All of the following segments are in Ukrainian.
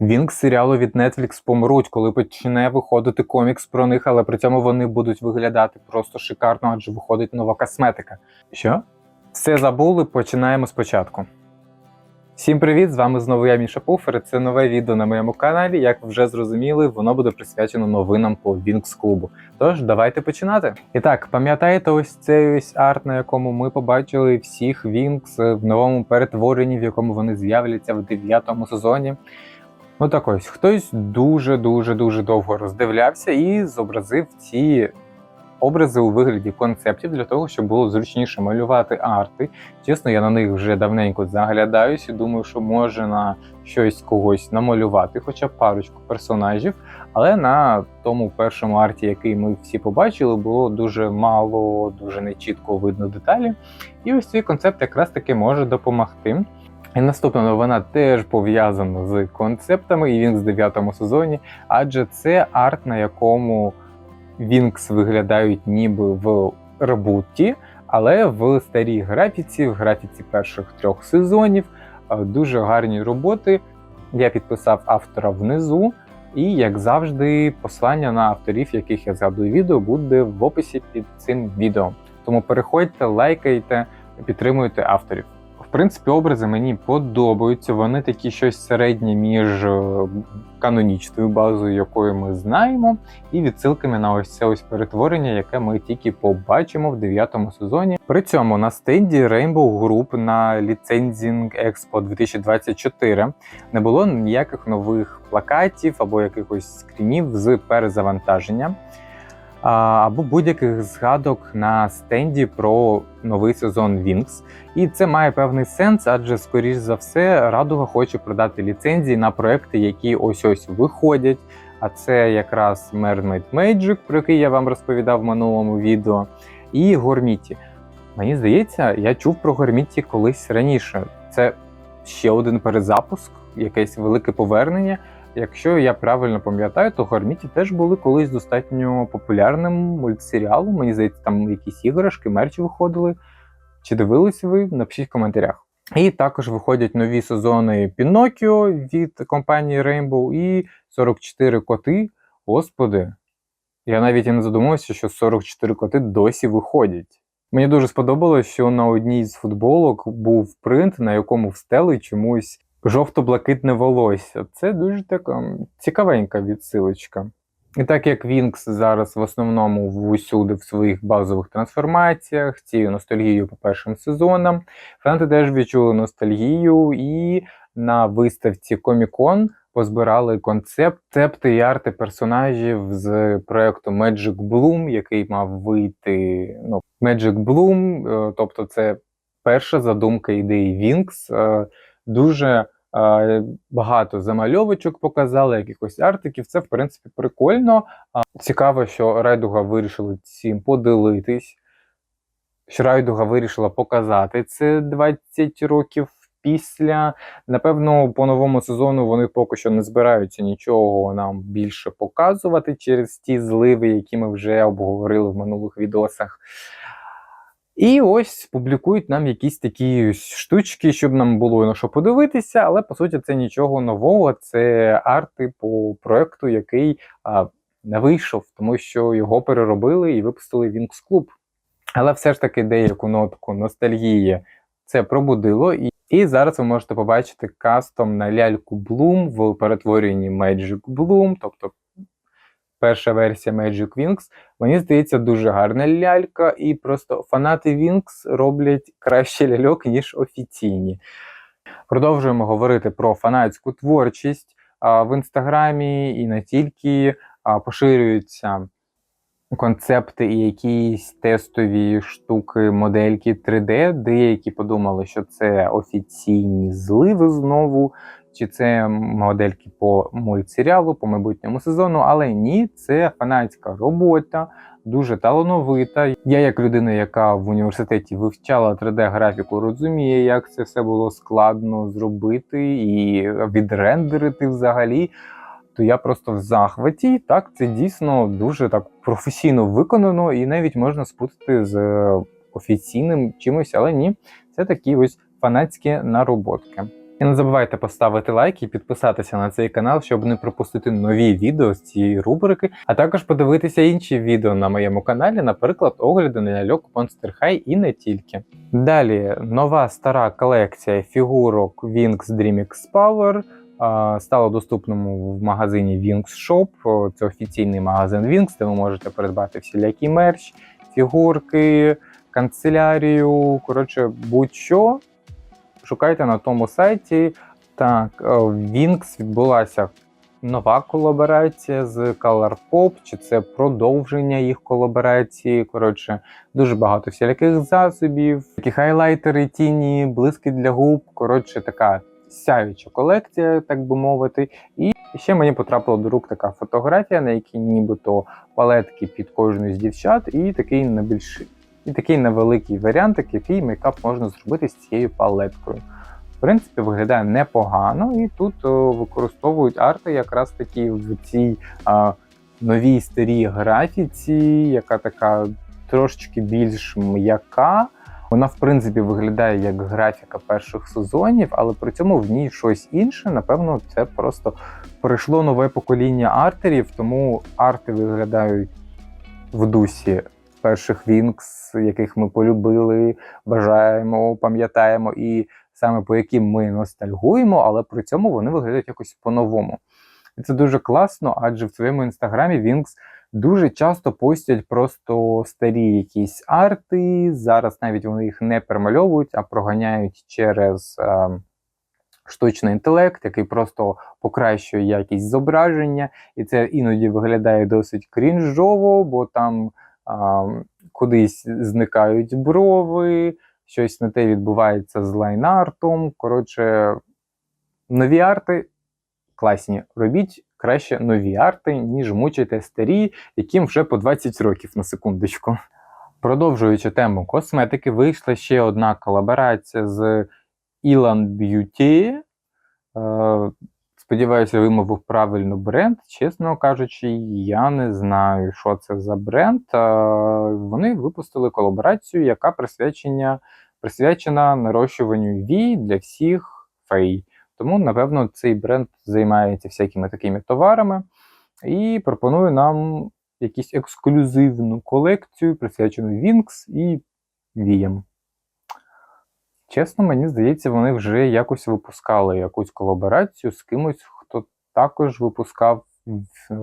Вінкс серіалу від Netflix помруть, коли почне виходити комікс про них, але при цьому вони будуть виглядати просто шикарно, адже виходить нова косметика. Що? Все забули, починаємо спочатку. Всім привіт! З вами знову я Міша Пуфер. Це нове відео на моєму каналі. Як ви вже зрозуміли, воно буде присвячено новинам по Вінкс клубу. Тож давайте починати. І так, пам'ятаєте, ось цей ось арт, на якому ми побачили всіх Вінкс в новому перетворенні, в якому вони з'являться в дев'ятому сезоні. Ну так ось, хтось дуже-дуже дуже довго роздивлявся і зобразив ці образи у вигляді концептів для того, щоб було зручніше малювати арти. Чесно, я на них вже давненько заглядаюсь і думаю, що може на щось когось намалювати, хоча б парочку персонажів. Але на тому першому арті, який ми всі побачили, було дуже мало, дуже нечітко видно деталі. І ось цей концепт якраз таки може допомогти. І наступна новина теж пов'язана з концептами, і він з 9 сезоні, адже це арт, на якому Вінкс виглядають ніби в ребуті, але в старій графіці, в графіці перших трьох сезонів. Е, Дуже гарні роботи. Я підписав автора внизу. І, як завжди, посилання на авторів, яких я згадую відео, буде в описі під цим відео. Тому переходьте, лайкайте, підтримуйте авторів. Принципі, образи мені подобаються. Вони такі щось середнє між е, канонічною базою, якою ми знаємо, і відсилками на ось це ось перетворення, яке ми тільки побачимо в дев'ятому сезоні. При цьому на стенді Rainbow Group на ліцензінг Expo 2024 не було ніяких нових плакатів або якихось скрінів з перезавантаження. Або будь-яких згадок на стенді про новий сезон Вінкс. І це має певний сенс, адже, скоріш за все, Радуга хоче продати ліцензії на проекти, які ось ось виходять. А це якраз Mermaid Magic, про який я вам розповідав в минулому відео, і Горміті. Мені здається, я чув про Горміті колись раніше. Це ще один перезапуск, якесь велике повернення. Якщо я правильно пам'ятаю, то Горміті теж були колись достатньо популярним мультсеріалом. Мені здається, там якісь іграшки, мерчі виходили. Чи дивилися ви? Напишіть в коментарях. І також виходять нові сезони Пінокіо від компанії Rainbow і 44 коти. Господи, я навіть і не задумався, що 44 коти досі виходять. Мені дуже сподобалось, що на одній з футболок був принт, на якому встели чомусь жовто-блакитне волосся. Це дуже така цікавенька відсилочка. І так як Вінкс зараз в основному в усюди в своїх базових трансформаціях, цією ностальгією по першим сезонам, фанати теж відчули ностальгію і на виставці Комікон позбирали концепти і арти персонажів з проекту Magic Bloom, який мав вийти. Ну, Magic Bloom, е, тобто це перша задумка ідеї Вінкс. Е, Дуже багато замальовочок показали, якихось артиків. Це, в принципі, прикольно. Цікаво, що Райдуга вирішила цим поділитись. Що Райдуга вирішила показати це 20 років після. Напевно, по новому сезону вони поки що не збираються нічого нам більше показувати через ті зливи, які ми вже обговорили в минулих відосах. І ось публікують нам якісь такі штучки, щоб нам було на що подивитися, але по суті це нічого нового. Це арти по проекту, який а, не вийшов, тому що його переробили і випустили Вінкс Клуб. Але все ж таки деяку нотку ностальгії це пробудило. І, і зараз ви можете побачити кастом на ляльку Bloom в перетворенні Magic Bloom, тобто перша версія Magic Wings. Мені здається, дуже гарна лялька, і просто фанати Wings роблять краще ляльок, ніж офіційні. Продовжуємо говорити про фанатську творчість. В інстаграмі і не тільки поширюються концепти і якісь тестові штуки, модельки 3D. Деякі подумали, що це офіційні зливи знову, чи це модельки по мультсеріалу, по майбутньому сезону, але ні, це фанатська робота, дуже талановита. Я, як людина, яка в університеті вивчала 3D-графіку, розуміє, як це все було складно зробити і відрендерити взагалі. То я просто в захваті. Так, це дійсно дуже так професійно виконано, і навіть можна спутати з офіційним чимось, але ні, це такі ось фанатські нароботки. І не забувайте поставити лайк і підписатися на цей канал, щоб не пропустити нові відео з цієї рубрики, а також подивитися інші відео на моєму каналі, наприклад, огляди на ляльок Monster High і не тільки. Далі нова стара колекція фігурок Wings Dream X Power а, стала доступному в магазині Wings Shop. Це офіційний магазин Wings, де ви можете придбати всілякий мерч, фігурки, канцелярію. Коротше, будь-що. Шукайте на тому сайті. Так, е, в Wings відбулася нова колаборація з Colourpop, чи це продовження їх колаборації. Коротше, дуже багато всіляких засобів, такі хайлайтери, тіні, блиски для губ. Коротше, така сяюча колекція, так би мовити. І ще мені потрапила до рук така фотографія, на якій нібито палетки під кожну з дівчат, і такий на більш і такий невеликий варіантик, який мейкап можна зробити з цією палеткою. В принципі, виглядає непогано, і тут о, використовують арти якраз таки в цій а, новій старій графіці, яка така трошечки більш м'яка. Вона, в принципі, виглядає як графіка перших сезонів, але при цьому в ній щось інше. Напевно, це просто прийшло нове покоління артерів, тому арти виглядають в дусі перших Вінкс, яких ми полюбили, бажаємо, пам'ятаємо, і саме по яким ми ностальгуємо, але при цьому вони виглядають якось по-новому. І це дуже класно, адже в своєму інстаграмі Вінкс дуже часто постять просто старі якісь арти. Зараз навіть вони їх не перемальовують, а проганяють через е, штучний інтелект, який просто покращує якість зображення, і це іноді виглядає досить крінжово, бо там кудись зникають брови, щось не те відбувається з лайнартом. Коротше, нові арти класні. Робіть краще нові арти, ніж мучайте старі, яким вже по 20 років на секундочку. Продовжуючи тему косметики, вийшла ще одна колаборація з Ilan Beauty. Сподіваюся, вимовив правильно бренд. Чесно кажучи, я не знаю, що це за бренд. Е, Вони випустили колаборацію, яка присвячена, присвячена нарощуванню вій для всіх фей. Тому, напевно, цей бренд займається всякими такими товарами і пропонує нам якусь ексклюзивну колекцію, присвячену Вінкс і віям. Чесно, мені здається, вони вже якось випускали якусь колаборацію з кимось, хто також випускав е,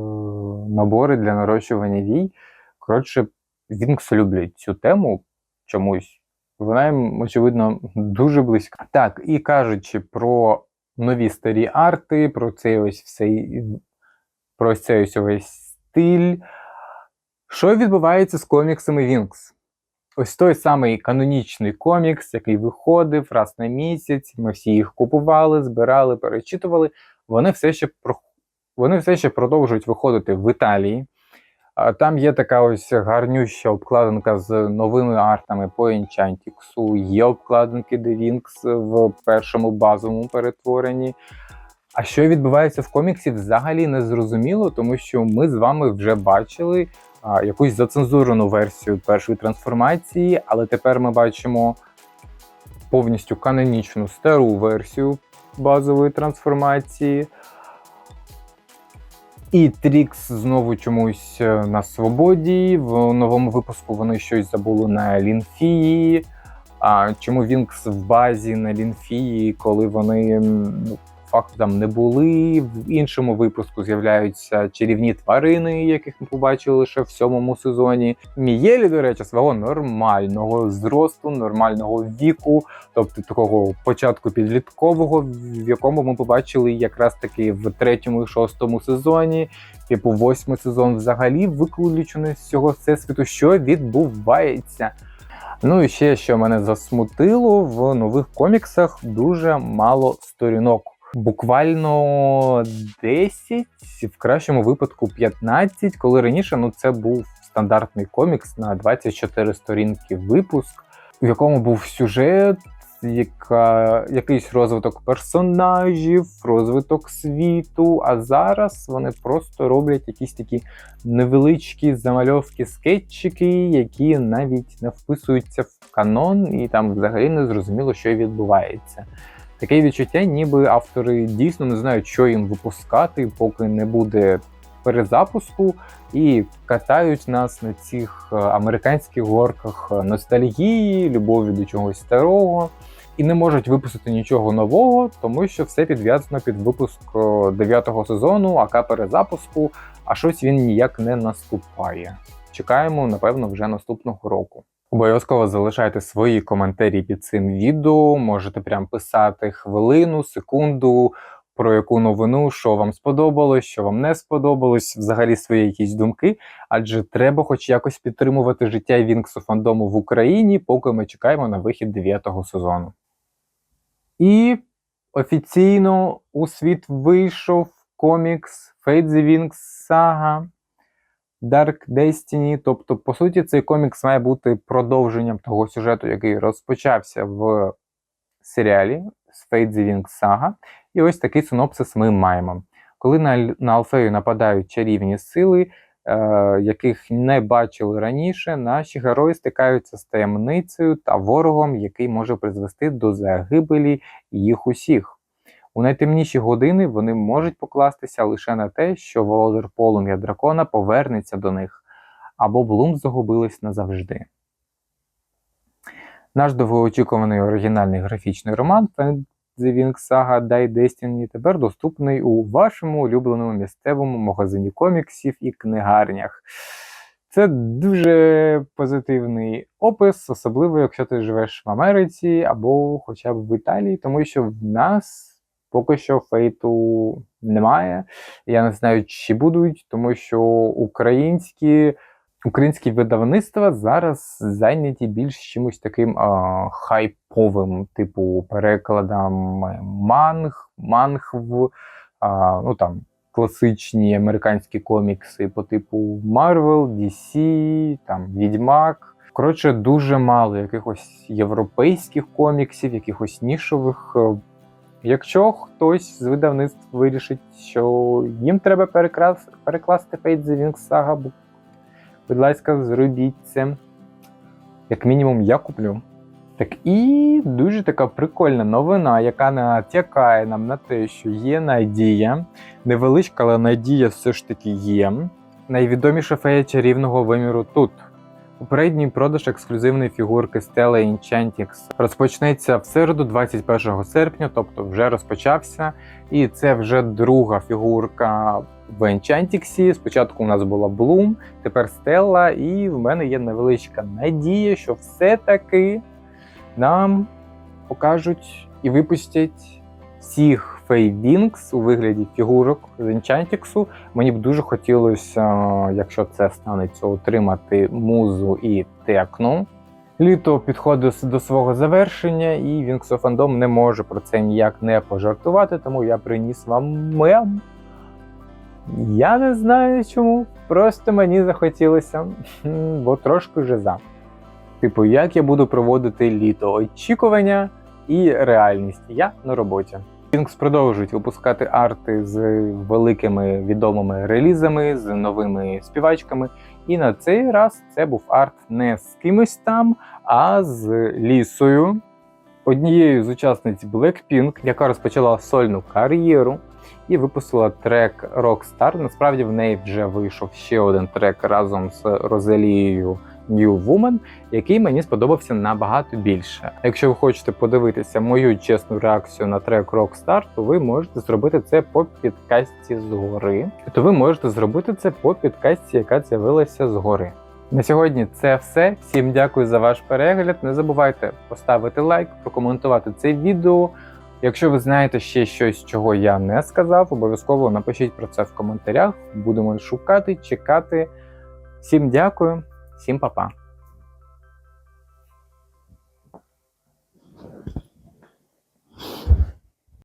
набори для нарощування вій. Коротше, Вінкс люблять цю тему чомусь. Вона їм, очевидно, дуже близька. Так, і кажучи про нові старі арти, про цей ось всей, про цей ось весь стиль. Що відбувається з коміксами Вінкс? Ось той самий канонічний комікс, який виходив раз на місяць. Ми всі їх купували, збирали, перечитували. Вони все ще вони все ще продовжують виходити в Італії. Там є така ось гарнюща обкладинка з новими артами по Enchantix, Є обкладинки The Wings в першому базовому перетворенні. А що відбувається в коміксі, взагалі не зрозуміло, тому що ми з вами вже бачили якусь зацензурену версію першої трансформації, але тепер ми бачимо повністю канонічну стару версію базової трансформації. І Трікс знову чомусь е, на свободі. В новому випуску вони щось забули на Лінфії. А чому Вінкс в базі на Лінфії, коли вони факту там не були. В іншому випуску з'являються чарівні тварини, яких ми побачили лише в сьомому сезоні. Мієлі, до речі, свого нормального зросту, нормального віку, тобто такого початку підліткового, в якому ми побачили якраз таки в третьому і шостому сезоні. Типу, восьмий сезон взагалі виключений з цього всесвіту, що відбувається. Ну і ще що мене засмутило в нових коміксах дуже мало сторінок. Буквально 10, в кращому випадку 15, коли раніше ну це був стандартний комікс на 24 сторінки випуск, в якому був сюжет, яка, якийсь розвиток персонажів, розвиток світу. А зараз вони просто роблять якісь такі невеличкі замальовки скетчики, які навіть не вписуються в канон, і там взагалі не зрозуміло, що відбувається. Таке відчуття, ніби автори дійсно не знають, що їм випускати, поки не буде перезапуску, і катають нас на цих е, американських горках ностальгії, любові до чогось старого. І не можуть випустити нічого нового, тому що все підв'язано під випуск е, дев'ятого сезону, АК перезапуску, а щось він ніяк не наступає. Чекаємо, напевно, вже наступного року. Обов'язково залишайте свої коментарі під цим відео. Можете прям писати хвилину, секунду, про яку новину, що вам сподобалось, що вам не сподобалось, взагалі свої якісь думки. Адже треба хоч якось підтримувати життя Вінксу фандому в Україні, поки ми чекаємо на вихід дев'ятого сезону. І офіційно у світ вийшов комікс Fate the Wings Saga Dark Destiny. Тобто, по суті, цей комікс має бути продовженням того сюжету, який розпочався в серіалі з Fate the Wings Saga. І ось такий синопсис ми маємо. Коли на, на Алфею нападають чарівні сили, е, яких не бачили раніше, наші герої стикаються з таємницею та ворогом, який може призвести до загибелі їх усіх. У найтемніші години вони можуть покластися лише на те, що володар полум'я дракона повернеться до них, або Блум загубилась назавжди. Наш довгоочікуваний оригінальний графічний роман The Wings Saga Die Destiny тепер доступний у вашому улюбленому місцевому магазині коміксів і книгарнях. Це дуже позитивний опис, особливо якщо ти живеш в Америці або хоча б в Італії, тому що в нас поки що фейту немає. Я не знаю, чи будуть, тому що українські. Українські видавництва зараз зайняті більш чимось таким а, хайповим, типу перекладам манг, мангв, а, ну там класичні американські комікси по типу Marvel, DC, там Відьмак. Коротше, дуже мало якихось європейських коміксів, якихось нішових. Якщо хтось з видавництв вирішить, що їм треба перекласти Fate the Wings Saga, будь ласка, зробіть це. Як мінімум, я куплю. Так і дуже така прикольна новина, яка натякає нам на те, що є надія. Невеличка, але надія все ж таки є. Найвідоміша фея чарівного виміру тут. Попередній продаж ексклюзивної фігурки Stella Enchantix розпочнеться в середу, 21 серпня, тобто вже розпочався. І це вже друга фігурка в Enchantix. Спочатку у нас була Bloom, тепер Stella, і в мене є невеличка надія, що все-таки нам покажуть і випустять всіх Фей Вінкс у вигляді фігурок з Enchantix. Мені б дуже хотілося, якщо це станеться, отримати музу і текну. Літо підходить до свого завершення, і Вінксофандом не може про це ніяк не пожартувати, тому я приніс вам мем. Я не знаю чому. Просто мені захотілося, бо трошки вже за. Типу, як я буду проводити літо очікування і реальність. Я на роботі. Wings продовжують випускати арти з великими відомими релізами, з новими співачками. І на цей раз це був арт не з кимось там, а з лісою, однією з учасниць Blackpink, яка розпочала сольну кар'єру і випустила трек Rockstar. Насправді в неї вже вийшов ще один трек разом з Розалією. New Woman, який мені сподобався набагато більше. Якщо ви хочете подивитися мою чесну реакцію на трек Rockstar, то ви можете зробити це по підкасті згори. То ви можете зробити це по підкасті, яка з'явилася згори. На сьогодні це все. Всім дякую за ваш перегляд. Не забувайте поставити лайк, прокоментувати це відео. Якщо ви знаєте ще щось, чого я не сказав, обов'язково напишіть про це в коментарях. Будемо шукати, чекати. Всім дякую, всім па-па.